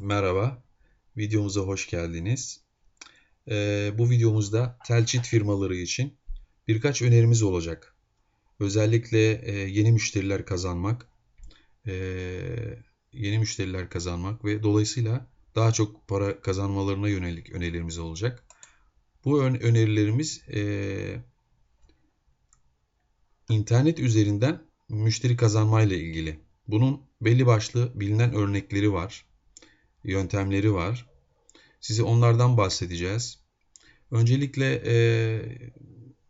Merhaba, videomuza hoş geldiniz. Ee, bu videomuzda telçit firmaları için birkaç önerimiz olacak. Özellikle e, yeni müşteriler kazanmak, e, yeni müşteriler kazanmak ve dolayısıyla daha çok para kazanmalarına yönelik önerilerimiz olacak. Bu ön önerilerimiz e, internet üzerinden müşteri kazanmayla ilgili. Bunun belli başlı bilinen örnekleri var, yöntemleri var. Size onlardan bahsedeceğiz. Öncelikle e,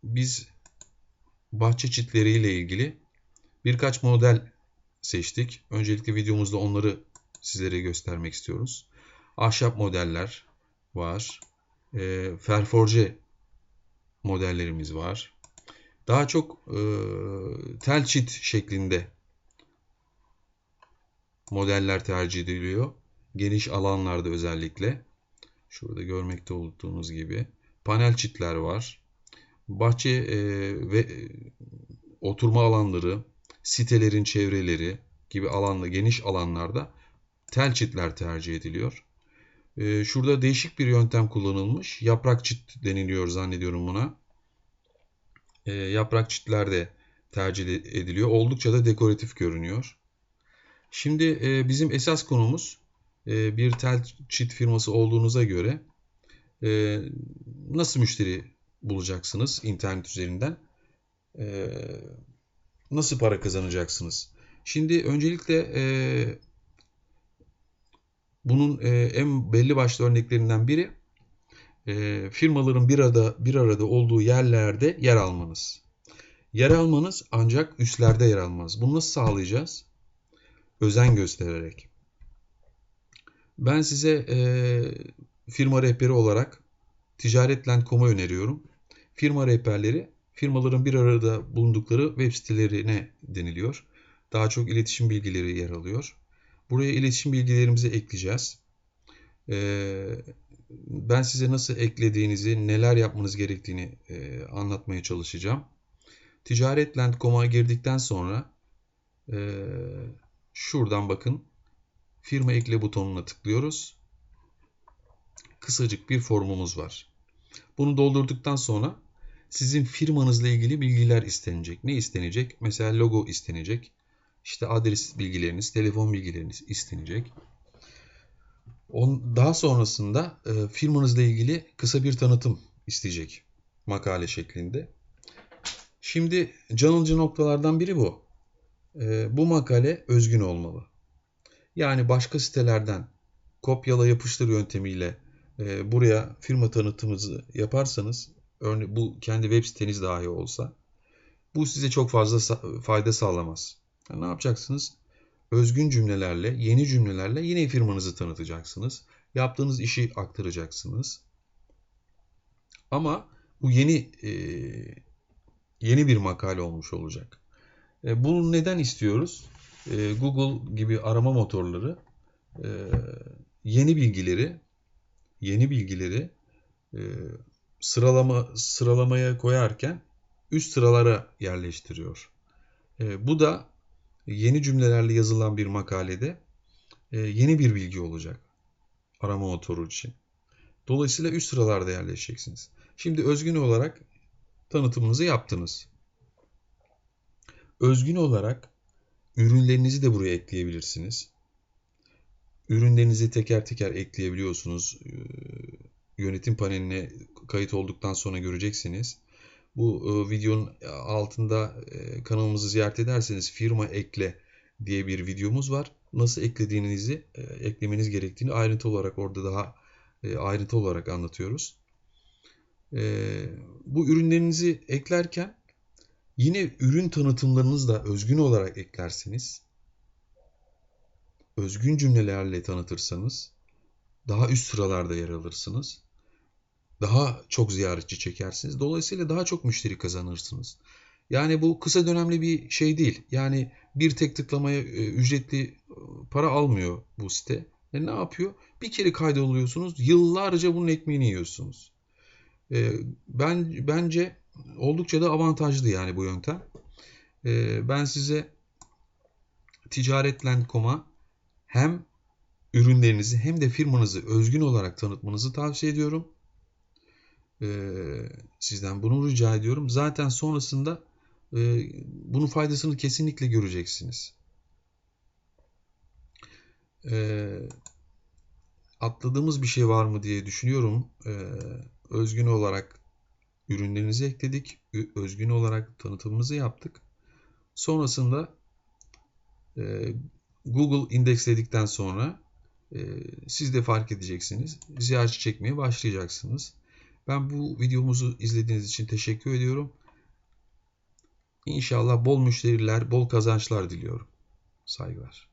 biz bahçe çitleriyle ilgili birkaç model seçtik. Öncelikle videomuzda onları sizlere göstermek istiyoruz. Ahşap modeller var. E, ferforje modellerimiz var. Daha çok e, tel çit şeklinde modeller tercih ediliyor. Geniş alanlarda özellikle. Şurada görmekte olduğunuz gibi. Panel çitler var. Bahçe e, ve e, oturma alanları, sitelerin çevreleri gibi alanda geniş alanlarda tel çitler tercih ediliyor. E, şurada değişik bir yöntem kullanılmış. Yaprak çit deniliyor zannediyorum buna. E, yaprak çitler de tercih ediliyor. Oldukça da dekoratif görünüyor. Şimdi e, bizim esas konumuz e, bir tel çit firması olduğunuza göre e, nasıl müşteri bulacaksınız internet üzerinden? E, nasıl para kazanacaksınız? Şimdi öncelikle bunun en belli başlı örneklerinden biri firmaların bir arada bir arada olduğu yerlerde yer almanız. Yer almanız ancak üstlerde yer almanız. Bunu nasıl sağlayacağız? özen göstererek. Ben size e, firma rehberi olarak ticaretland.com'u öneriyorum. Firma rehberleri firmaların bir arada bulundukları web sitelerine deniliyor. Daha çok iletişim bilgileri yer alıyor. Buraya iletişim bilgilerimizi ekleyeceğiz. Ee, ben size nasıl eklediğinizi, neler yapmanız gerektiğini e, anlatmaya çalışacağım. Ticaretland.com'a girdikten sonra e, Şuradan bakın firma ekle butonuna tıklıyoruz. Kısacık bir formumuz var. Bunu doldurduktan sonra sizin firmanızla ilgili bilgiler istenecek. Ne istenecek? Mesela logo istenecek. İşte adres bilgileriniz, telefon bilgileriniz istenecek. Daha sonrasında e, firmanızla ilgili kısa bir tanıtım isteyecek makale şeklinde. Şimdi canlıcı noktalardan biri bu e, bu makale özgün olmalı. Yani başka sitelerden kopyala yapıştır yöntemiyle e, buraya firma tanıtımınızı yaparsanız, örneğin bu kendi web siteniz dahi olsa, bu size çok fazla fayda sağlamaz. Yani ne yapacaksınız? Özgün cümlelerle, yeni cümlelerle yine firmanızı tanıtacaksınız. Yaptığınız işi aktaracaksınız. Ama bu yeni e, yeni bir makale olmuş olacak. E, bunu neden istiyoruz? E, Google gibi arama motorları e, yeni bilgileri yeni bilgileri e, sıralama sıralamaya koyarken üst sıralara yerleştiriyor. Bu da yeni cümlelerle yazılan bir makalede yeni bir bilgi olacak arama motoru için. Dolayısıyla üst sıralarda yerleşeceksiniz. Şimdi özgün olarak tanıtımınızı yaptınız. Özgün olarak ürünlerinizi de buraya ekleyebilirsiniz. Ürünlerinizi teker teker ekleyebiliyorsunuz. Ee, yönetim paneline kayıt olduktan sonra göreceksiniz. Bu e, videonun altında e, kanalımızı ziyaret ederseniz firma ekle diye bir videomuz var. Nasıl eklediğinizi, e, eklemeniz gerektiğini ayrıntı olarak orada daha ayrıntı olarak anlatıyoruz. Bu ürünlerinizi eklerken Yine ürün tanıtımlarınızı da özgün olarak eklerseniz, özgün cümlelerle tanıtırsanız daha üst sıralarda yer alırsınız. Daha çok ziyaretçi çekersiniz. Dolayısıyla daha çok müşteri kazanırsınız. Yani bu kısa dönemli bir şey değil. Yani bir tek tıklamaya e, ücretli e, para almıyor bu site. E ne yapıyor? Bir kere kaydoluyorsunuz. Yıllarca bunun ekmeğini yiyorsunuz. E, ben Bence oldukça da avantajlı yani bu yöntem. Ee, ben size ticaretland.com'a hem ürünlerinizi hem de firmanızı özgün olarak tanıtmanızı tavsiye ediyorum. Ee, sizden bunu rica ediyorum. Zaten sonrasında e, bunun faydasını kesinlikle göreceksiniz. Ee, atladığımız bir şey var mı diye düşünüyorum. Ee, özgün olarak ürünlerinizi ekledik. Özgün olarak tanıtımımızı yaptık. Sonrasında e, Google indeksledikten sonra e, siz de fark edeceksiniz. Ziyaretçi çekmeye başlayacaksınız. Ben bu videomuzu izlediğiniz için teşekkür ediyorum. İnşallah bol müşteriler, bol kazançlar diliyorum. Saygılar.